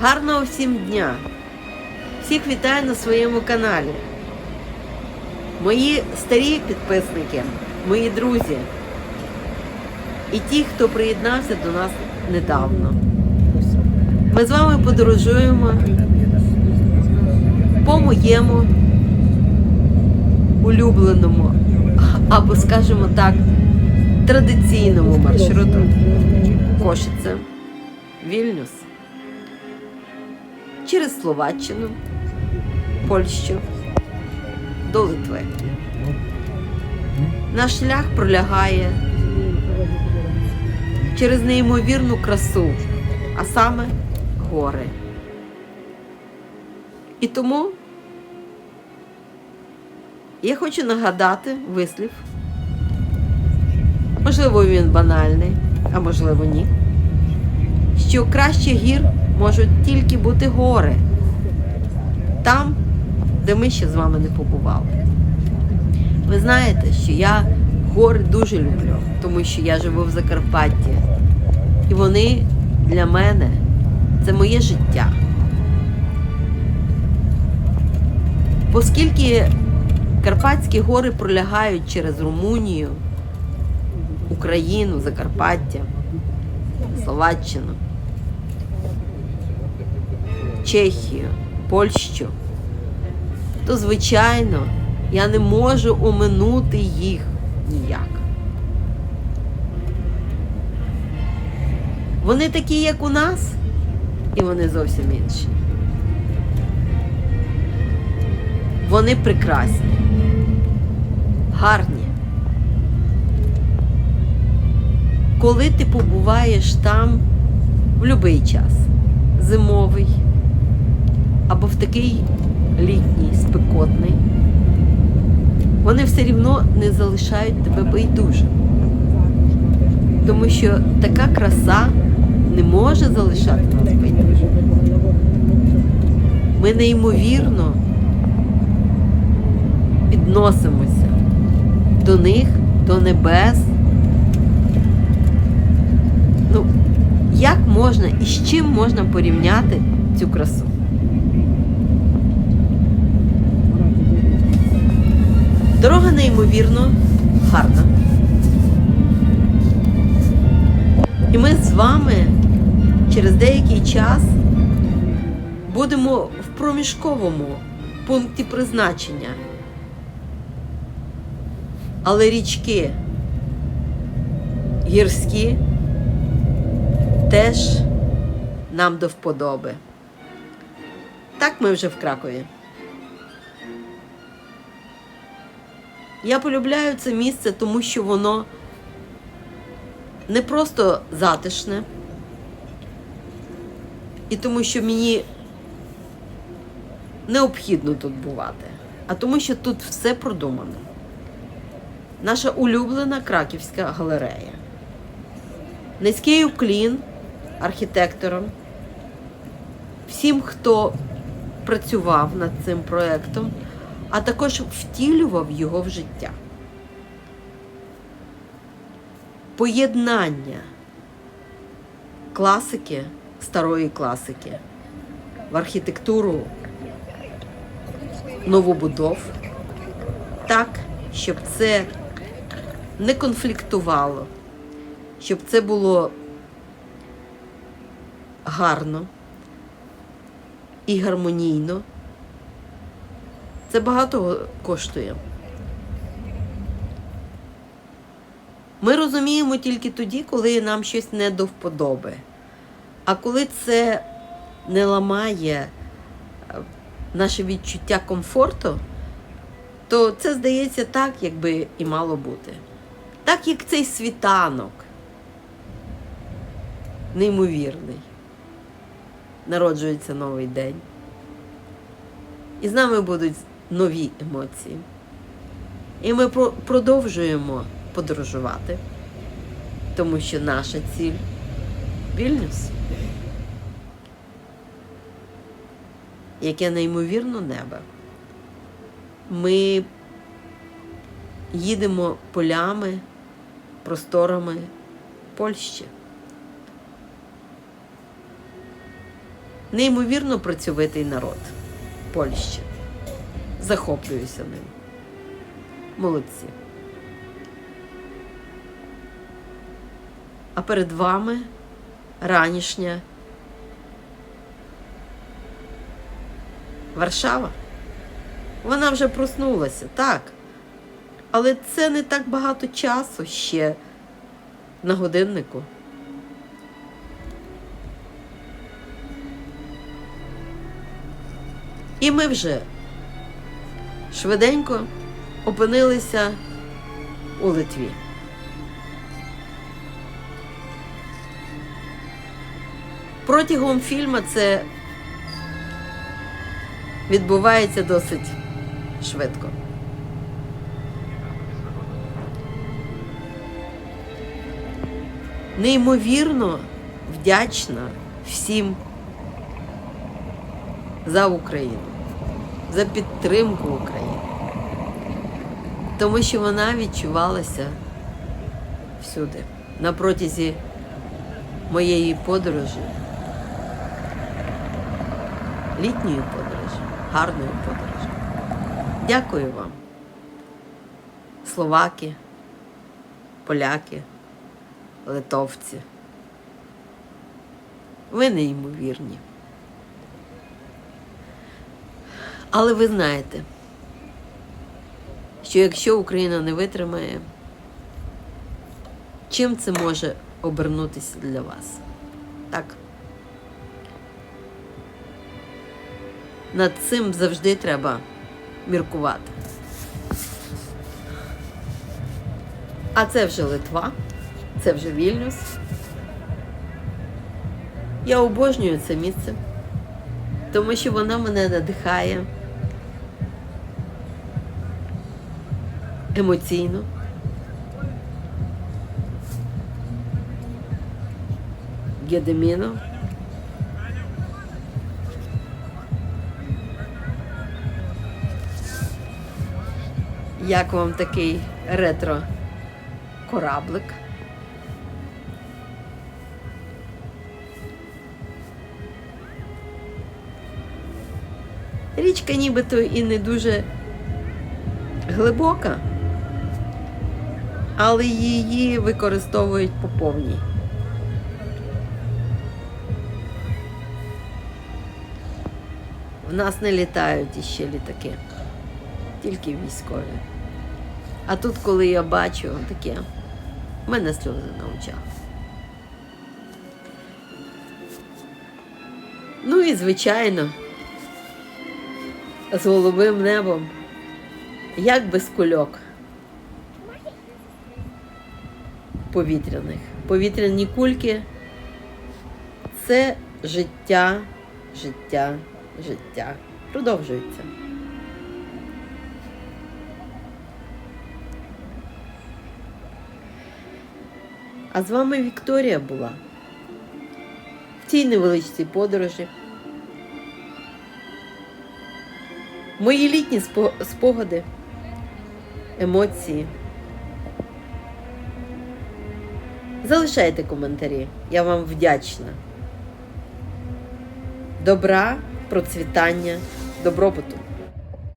Гарного всім дня! Всіх вітаю на своєму каналі. Мої старі підписники, мої друзі і ті, хто приєднався до нас недавно. Ми з вами подорожуємо по моєму улюбленому, або, скажімо так, традиційному маршруту Кошице, Вільнюс через Словаччину, Польщу до Литви. Наш шлях пролягає через неймовірну красу, а саме гори. І тому я хочу нагадати вислів. Можливо, він банальний, а можливо, ні. Що краще гір можуть тільки бути гори. Там, де ми ще з вами не побували. Ви знаєте, що я гори дуже люблю, тому що я живу в Закарпатті. І вони для мене це моє життя. Оскільки Карпатські гори пролягають через Румунію, Україну, Закарпаття, Словаччину, Чехію, Польщу, то, звичайно, я не можу оминути їх ніяк. Вони такі, як у нас, і вони зовсім інші. Вони прекрасні, гарні. Коли ти побуваєш там в будь-який час, зимовий або в такий літній, спекотний, вони все рівно не залишають тебе байдужим. Тому що така краса не може залишати нас байдужим. Ми неймовірно відносимося до них, до небес. Ну, як можна і з чим можна порівняти цю красу? Дорога неймовірно гарна. І ми з вами через деякий час будемо в проміжковому пункті призначення. Але річки гірські теж нам до вподоби. Так ми вже в Кракові. Я полюбляю це місце, тому що воно не просто затишне, і тому що мені необхідно тут бувати, а тому що тут все продумано. Наша улюблена краківська галерея. Низький уклін архітекторам, всім, хто працював над цим проєктом, а також втілював його в життя. Поєднання класики, старої класики в архітектуру новобудов так, щоб це не конфліктувало, щоб це було гарно і гармонійно. Це багато коштує. Ми розуміємо тільки тоді, коли нам щось не до вподоби. А коли це не ламає е, наше відчуття комфорту, то це здається так, якби і мало бути. Так як цей світанок неймовірний. Народжується новий день. І з нами будуть нові емоції. І ми про- продовжуємо подорожувати, тому що наша ціль Вільнюс. Яке неймовірно небо. Ми їдемо полями, просторами Польщі. Неймовірно працьовитий народ Польщі. Захоплююся ним. Молодці. А перед вами ранішня Варшава. Вона вже проснулася, так. Але це не так багато часу ще на годиннику. І ми вже швиденько опинилися у Литві. Протягом фільму це відбувається досить швидко. Неймовірно вдячна всім за Україну, за підтримку України. Тому що вона відчувалася всюди. На протязі моєї подорожі, літньої подорожі, гарної подорожі. Дякую вам, словаки, поляки, литовці. Ви неймовірні. Але ви знаєте, що якщо Україна не витримає, чим це може обернутися для вас? Так. Над цим завжди треба міркувати. А це вже Литва, це вже Вільнюс. Я обожнюю це місце, тому що воно мене надихає емоційно. Гедеміно. Як вам такий ретро кораблик? Річка нібито і не дуже глибока, але її використовують по повній. В нас не літають іще літаки, тільки військові. А тут, коли я бачу таке, в мене сльози на очах. Ну і звичайно, з голубим небом, як без кульок повітряних. Повітряні кульки це життя, життя, життя. Продовжується. А з вами Вікторія була в цій невеличкій подорожі. Мої літні спо- спогади, емоції. Залишайте коментарі. Я вам вдячна. Добра, процвітання, добробуту.